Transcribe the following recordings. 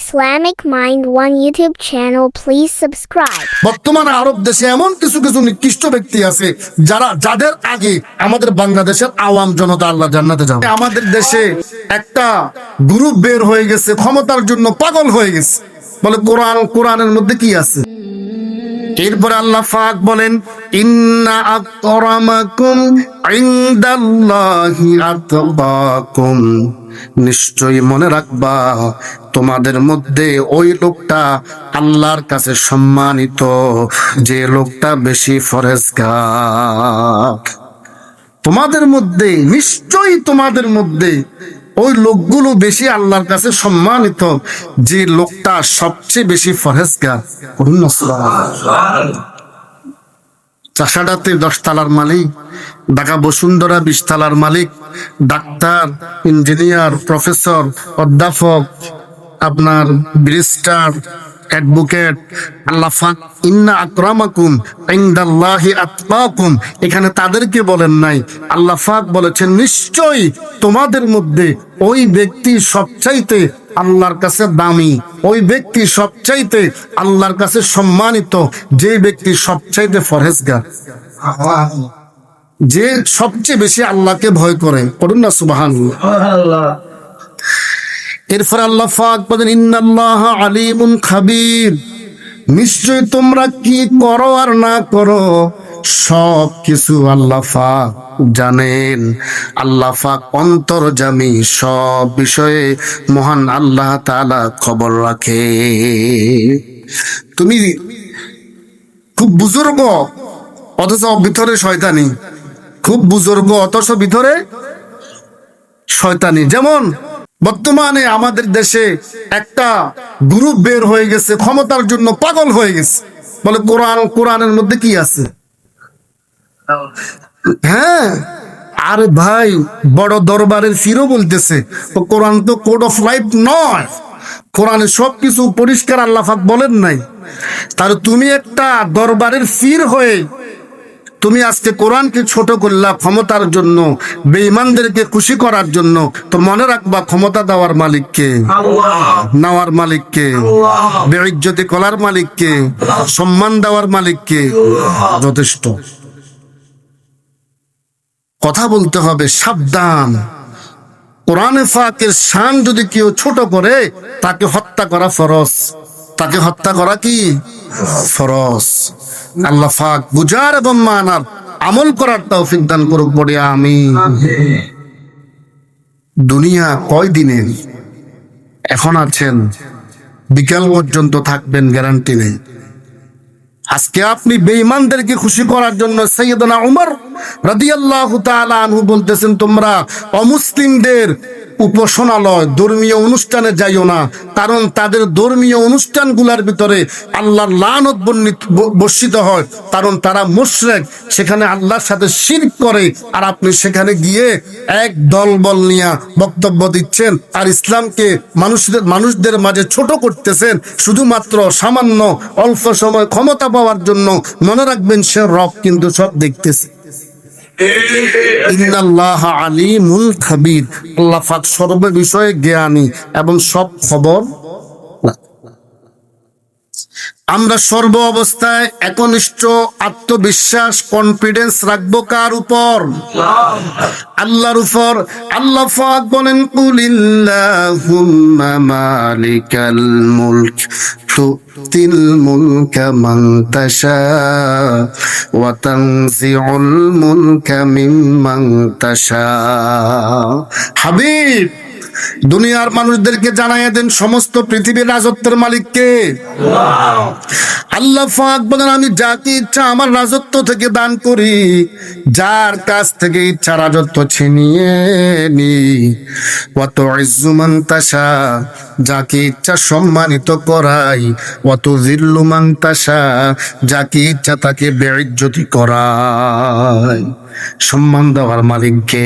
Islamic Mind One YouTube channel. Please subscribe. বর্তমানে আরব দেশে এমন কিছু কিছু নিকৃষ্ট ব্যক্তি আছে যারা, যাদের আগে আমাদের বাংলাদেশের আওয়াম জনতা আল্লাহ জান্নাতে যাবে আমাদের দেশে একটা গ্রুপ বের হয়ে গেছে, ক্ষমতার জন্য পাগল হয়ে গেছে বলে কোরআন, কোরআনের মধ্যে কি আছে এরপরে আল্লাহ ফাক বলেন, ইন্না আকরামাকুম ইনদাল্লাহি আতকাকুম নিশ্চয়ই মনে রাখবা তোমাদের মধ্যে ওই লোকটা আল্লাহর কাছে সম্মানিত, যে লোকটা বেশি ফরেজগার। তোমাদের মধ্যে, নিশ্চয়ই তোমাদের মধ্যে ওই লোকগুলো বেশি আল্লাহর কাছে সম্মানিত, যে লোকটা সবচেয়ে বেশি ফরেজগার। চাষাডাতে দশ তালার মালিক, ঢাকা বসুন্ধরা বিশ তালার মালিক, ডাক্তার, ইঞ্জিনিয়ার, প্রফেসর, অধ্যাপক আপনার ব্যারিস্টার, অ্যাডভোকেট, আল্লাহ ইন্না আকরামাকুম ইনদাল্লাহি আতকাকুম এখানে তাদেরকে বলেন নাই। আল্লাহ ফাক বলেছেন, নিশ্চয়ই তোমাদের মধ্যে ওই ব্যক্তি সবচাইতে আল্লাহর কাছে দামি, ওই ব্যক্তি সবচাইতে আল্লাহর কাছে সম্মানিত, যে ব্যক্তি সবচাইতে ফরেজগার যে সবচেয়ে বেশি আল্লাহকে ভয় করে। করুন না সুবাহান এরপর আল্লাহ ফাক বলেন, ইন্নাল্লাহ আলিমুন খাবির। নিশ্চয় তোমরা কি করো আর না করো, সব কিছু আল্লাহ ফাক জানেন। আল্লাহ ফাক অন্তর্জামী সব বিষয়ে মহান আল্লাহ তালা খবর রাখে। তুমি খুব বুজুর্গ, অথচ ভিতরে শয়তানি। খুব বুজুর্গ, অথচ ভিতরে শয়তানি। যেমন বর্তমানে আমাদের দেশে একটা গ্রুপ বের হয়ে গেছে, ক্ষমতার জন্য পাগল হয়ে গেছে। বলে কোরআন, কোরআনের মধ্যে কি আছে? হ্যাঁ। আরে ভাই, বড় দরবারের ফিরো বলতেছে কোরআন তো কোড অফ লাইফ নয়। কোরআনে সবকিছু পরিষ্কার আল্লাহাক বলেন নাই। তার তুমি একটা দরবারের ফির হয়ে তুমি আজকে কোরআনকে ছোট করলা ক্ষমতার জন্য বেঈমানদেরকে খুশি করার জন্য তো মনে রাখবা ক্ষমতা দেওয়ার মালিককে নেওয়ার মালিককে বেইজ্জতি করার মালিককে সম্মান দেওয়ার মালিককে যথেষ্ট। কথা বলতে হবে সাবধান। কোরআনে ফাকের শান যদি কেউ ছোট করে তাকে হত্যা করা ফরজ। তাকে হত্যা করা কি? ফরজ। আল্লাহ ফাক বুঝার এবং মানার আমল করার তৌফিক দান করুক পড়ে আমি দুনিয়া কয় দিনের এখন আছেন, বিকাল পর্যন্ত থাকবেন, গ্যারান্টি নেই। আজকে আপনি বেঈমানদেরকে খুশি করার জন্য সৈয়দনা উমর রাদিয়াল্লাহু তাআলা আনহু বলতেছেন, তোমরা অমুসলিমদের উপাসনালয়, ধর্মীয় অনুষ্ঠানে যাইও না, কারণ তাদের ধর্মীয় অনুষ্ঠানগুলোর ভিতরে আল্লাহর লানত বর্ষিত হয়, কারণ তারা মুশরিক, সেখানে আল্লাহর সাথে শিরক করে, আর আপনি সেখানে গিয়ে এক দলবল নিয়ে বক্তব্য দিচ্ছেন, আর ইসলামকে মানুষদের মানুষদের মাঝে ছোট করতেছেন, শুধুমাত্র সামান্য অল্প সময় ক্ষমতা পাওয়ার জন্য মনে রাখবেন সে রব কিন্তু সব দেখতেছে। ইন্নাল্লাহ আলিমুল খাবির। আল্লাহ সর্ব বিষয়ে জ্ঞানী এবং সব খবর আমরা সর্ব অবস্থায় একনিষ্ঠ আত্মবিশ্বাস কনফিডেন্স রাখব কার উপর? আল্লাহর উপর। আল্লাহ পাক বলেন কুলিল্লাহুম্মা মালিকাল মুলক, তুতিল মুলকা মান তাশা, ওয়া তানজিউল মুলকা মিম্মান তাশা। হাবিব দুনিয়ার মানুষদেরকে জানাইয়া দেন সমস্ত পৃথিবীর রাজত্বের মালিককে। আল্লাহ ফাক বলেন, আমি যাকে ইচ্ছা আমার রাজত্ব থেকে দান করি। যার কাছ থেকে ইচ্ছা রাজত্ব ছিনিয়ে নি। অত ইজ্জুমান তাসা যাকে ইচ্ছা সম্মানিত করাই। অত জিল্লুমান তাসা যাকে ইচ্ছা তাকে বেইজ্জতি করাই। সম্মান দেওয়ার মালিককে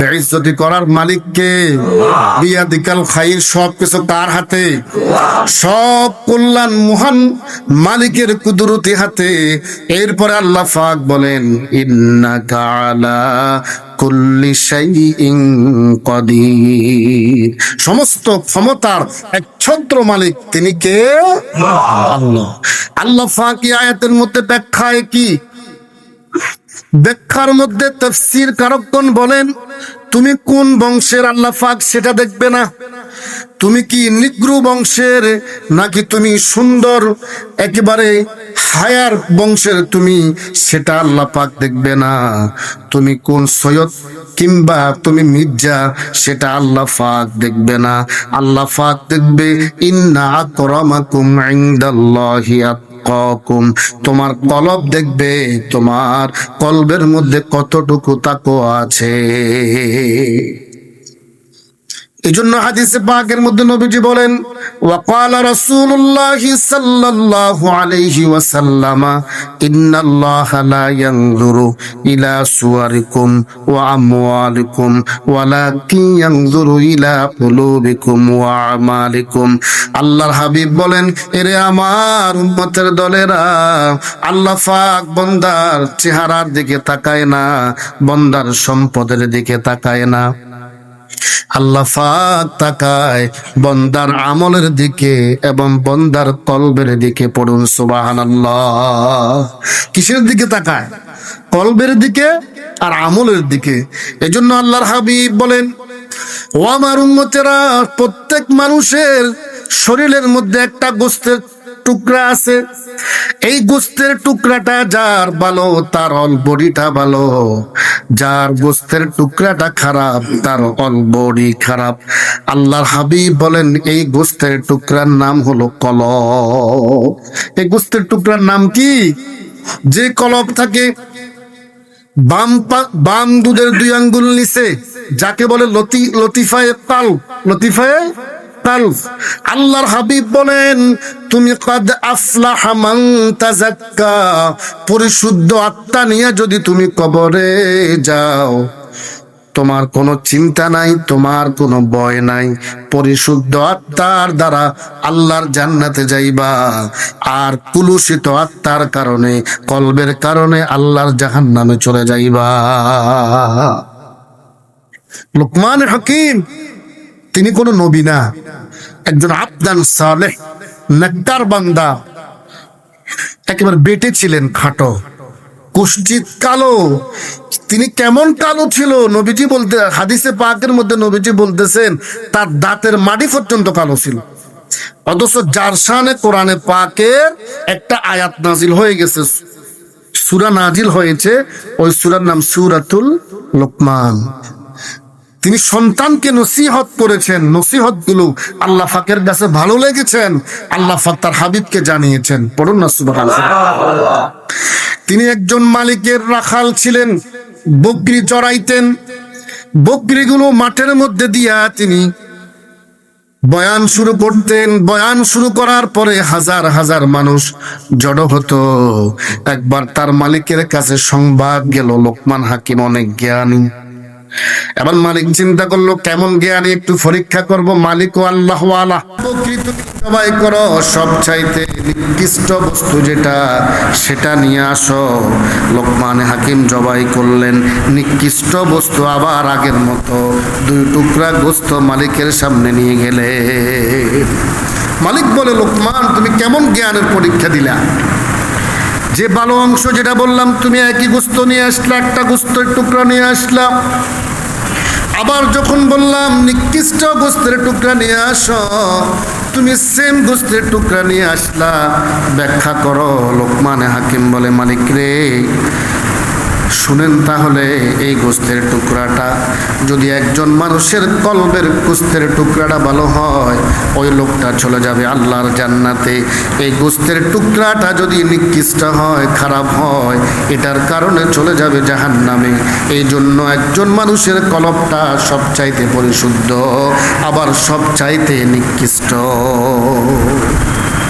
বেইজ্জতি করার মালিককে বিয়া দিকাল খাইর সব কিছু কার হাতে সব কল্যাণ মহান মালিকের কুদরতি হাতে। এরপরে আল্লাহ পাক বলেন ইন্নাকা আলা কুল্লি শাইইন কদির। সমস্ত ক্ষমতার এক ছত্র মালিক তিনি কে? আল্লাহ। আল্লাহ এই আয়াতের মধ্যে ব্যাখ্যায় কি? ব্যাখ্যার মধ্যে তফসির কারকগণ বলেন, তুমি কোন বংশের আল্লাহ পাক সেটা দেখবে না? তুমি কি নিগ্রু বংশের নাকি তুমি সুন্দর, একেবারে হায়ার বংশের তুমি সেটা আল্লাহ পাক দেখবে না? তুমি কোন সৈয়দ কিংবা তুমি মির্জা সেটা আল্লাহ পাক দেখবে না। আল্লাহ পাক দেখবে, ইন্না আকরামাকুম ইনদাল্লাহি আতকাকুম তোমার কলব দেখবে তোমার কলবের মধ্যে কতটুকু তাকো আছে। এই জন্য হাদিসে পাকের মধ্যে নবীজি বলেন ওয়াকাল রাসূলুল্লাহ সাল্লাল্লাহু আলাইহি ওয়াসাল্লাম, ইন্নাল্লাহা লা ইয়ানজুরু ইলা সুওয়ারিকুম ওয়া আমওয়ালিকুম, ওয়ালাকিন ইয়ানজুরু ইলা কুলুবিকুম ওয়া আমালিকুম। আল্লাহর হাবিব বলেন, এরে আমার উম্মতের দলেরা, আল্লাহ পাক বন্দার চেহারার দিকে তাকায় না, বন্দার সম্পদের দিকে তাকায় না। আল্লাহ পাক তাকায় বন্দার আমলের দিকে এবং বন্দার কলবের দিকে পড়ুন, সুবহানাল্লাহ। কিসের দিকে তাকায়? কলবের দিকে আর আমলের দিকে। এজন্য আল্লাহর হাবিব বলেন ও আমার উম্মতেরা, প্রত্যেক মানুষের শরীরের মধ্যে একটা গোস্তের টুকরা আছে। এই গোস্তের টুকরাটা যার ভালো, তার অল বডিটা ভালো। যার গোস্তের টুকরাটা খারাপ, তার অল বডি খারাপ। আল্লাহর হাবিব বলেন, এই গোস্তের টুকরার নাম হলো কলব। এই গোস্তের টুকরার নাম কি? যে কলব থাকে, বাম বাম দুধের দুই আঙ্গুল নিচে, যাকে বলে লতি লতিফায় কাল লতিফায়ে আল্লাহর হাবিব বলেন, তুমি কদ আফলাহা মান পরিশুদ্ধ আত্মা নিয়ে যদি তুমি কবরে যাও, তোমার কোনো চিন্তা নাই, তোমার কোনো ভয় নাই। পরিশুদ্ধ আত্মার দ্বারা আল্লাহর জান্নাতে যাইবা। আর কুলুষিত আত্মার কারণে, কলবের কারণে আল্লাহর জাহান নামে চলে যাইবা। লোকমান হাকিম তিনি কোনো নবী না। একজন আবদান সালেহ, নেককার বান্দা। একেবারে বেটে ছিলেন খাটো। কুষ্ঠিত কালো। তিনি কেমন কালো ছিল? নবীজি বলতে, হাদিসে পাকের মধ্যে নবীজি বলতেছেন, তার দাঁতের মাটি পর্যন্ত কালো ছিল। অথচ যার শানে কোরআনে পাকের একটা আয়াত নাজিল হয়ে গেছে। সুরা নাজিল হয়েছে, ওই সুরার নাম সুরাতুল লোকমান। তিনি সন্তানকে নসিহত করেছেন, নসিহতগুলো আল্লাহ ফাকের কাছে ভালো লেগেছেন, আল্লাহ ফাক তার হাবিবকে জানিয়েছেন। পড়ুন না, সুবহানাল্লাহ। তিনি একজন মালিকের রাখাল ছিলেন, বকরি চড়াইতেন। বকরিগুলো মাঠের মধ্যে দিয়া তিনি বয়ান শুরু করতেন। বয়ান শুরু করার পরে হাজার হাজার মানুষ জড়ো হতো। একবার তার মালিকের কাছে সংবাদ গেল, লোকমান হাকিম অনেক জ্ঞানী। এবার মালিক চিন্তা করল, কেমন জ্ঞানী? একটু পরীক্ষা করব, মালিক ও আল্লাহ আলা প্রকৃত জবাই করো সব চাইতে নিকৃষ্ট বস্তু যেটা, সেটা নিয়ে আসো। লোকমানে হাকিম জবাই করলেন, নিকৃষ্ট বস্তু আবার আগের মতো। দুই টুকরা গোস্ত মালিকের সামনে নিয়ে গেলে। মালিক বলে, লোকমান, তুমি কেমন জ্ঞানের পরীক্ষা দিলা? যে ভালো অংশ যেটা বললাম, তুমি একই গুস্ত নিয়ে আসলা, একটা গুস্তের টুকরা নিয়ে আসলাম আবার যখন বললাম, নিকৃষ্ট গোস্তের টুকরা নিয়ে আস, তুমি সেম গোস্তের টুকরা নিয়ে আসলা। ব্যাখ্যা করো, লোকমানে হাকিম বলে, মালিক রে শুনেন তাহলে এই গোস্তের টুকরাটা। যদি একজন মানুষের কলবের গোস্তের টুকরাটা ভালো হয়, ওই লোকটা চলে যাবে আল্লাহর জান্নাতে। এই গোস্তের টুকরাটা যদি নিকৃষ্ট হয়, খারাপ হয়, এটার কারণে চলে যাবে জাহান নামে এই জন্য একজন মানুষের কলবটা সব চাইতে পরিশুদ্ধ, আবার সব চাইতে নিকৃষ্ট।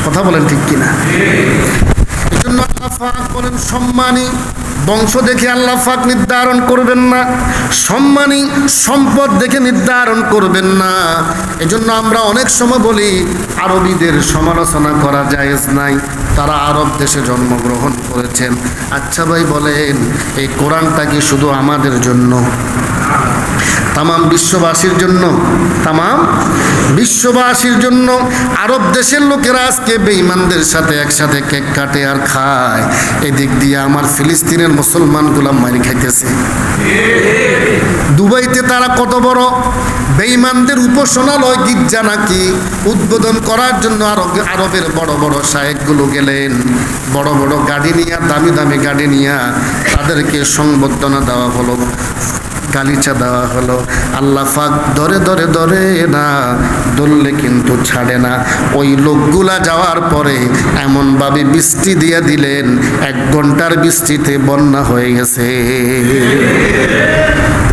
কথা বলেন ঠিক কিনা? পাক বলেন সম্মানী। বংশ দেখে আল্লাহ পাক নির্ধারণ করবেন না। সম্মানী সম্পদ দেখে নির্ধারণ করবেন না। এজন্য আমরা অনেক সময় বলি, আরবিদের সমালোচনা করা জায়েজ নাই। তারা আরব দেশে জন্মগ্রহণ করেছেন। আচ্ছা ভাই বলেন, এই কোরআনটা কি শুধু আমাদের জন্য? তামাম বিশ্ববাসীর জন্য, তামাম বিশ্ববাসীর জন্য আরব দেশের লোকেরা আজকে বেঈমানদের সাথে একসাথে কেক কাটে আর খায়। এদিক দিয়ে আমার ফিলিস্তিনের মুসলমানগুলা মারি খাইতেছে। দুবাইতে তারা কত বড়? বেঈমানদের উপাসনালয় গির্জা নাকি উদ্বোধন করার জন্য আরব আরবের বড় বড় সাহেবগুলো গেলেন। বড় বড় গাড়ি নিয়ে, দামি দামি গাড়ি নিয়ে তাদেরকে সংবর্ধনা দেওয়া হলো। গালিচা দেওয়া হলো। আল্লাহ ফাক ধরে ধরে ধরে না ধরলে কিন্তু ছাড়ে না। ওই লোকগুলা যাওয়ার পরে এমনভাবে বৃষ্টি দিয়ে দিলেন এক ঘণ্টার বৃষ্টিতে বন্যা হয়ে গেছে।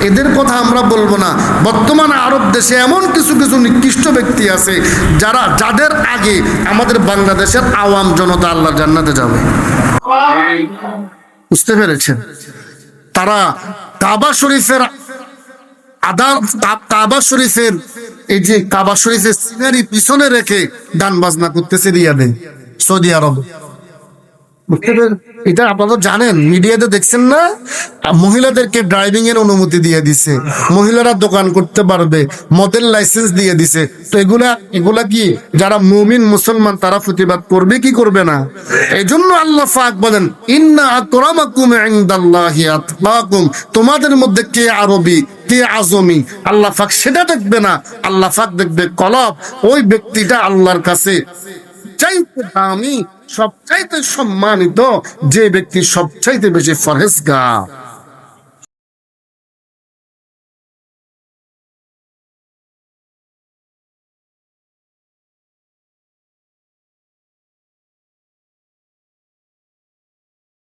এদের কথা আমরা বলব না। বর্তমানে আরব দেশে এমন কিছু কিছু নিকৃষ্ট ব্যক্তি আছে যারা যাদের আগে আমাদের বাংলাদেশের আওয়াম জনতা আল্লাহ জান্নাতে যাবে। বুঝতে পেরেছেন? তারা কাবা শরীফের আদা কাবা শরীফের এই যে কাবা শরীফের সিনারি পিছনে রেখে গান বাজনা করতেছে রিয়াদে সৌদি আরব। বুঝতে এটা আপনারা জানেন, মিডিয়াতে দেখছেন না? মহিলাদেরকে ড্রাইভিং এর অনুমতি দিয়ে দিছে। মহিলারা দোকান করতে পারবে মদের লাইসেন্স দিয়ে দিছে। তো এগুলা এগুলা কি, যারা মুমিন মুসলমান, তারা প্রতিবাদ করবে কি করবে না? এই জন্য আল্লাহ ফাক বলেন, ইন্না আকরামাকুম ইনদাল্লাহি আতকাকুম তোমাদের মধ্যে কে আরবি, কে আজমি? আল্লাহ ফাক সেটা দেখবে না। আল্লাহ ফাক দেখবে কলব। ওই ব্যক্তিটা আল্লাহর কাছে। চাইতে দামি সবচাইতে সম্মানিত যে ব্যক্তি সবচাইতে বেশি ফরহেজগার।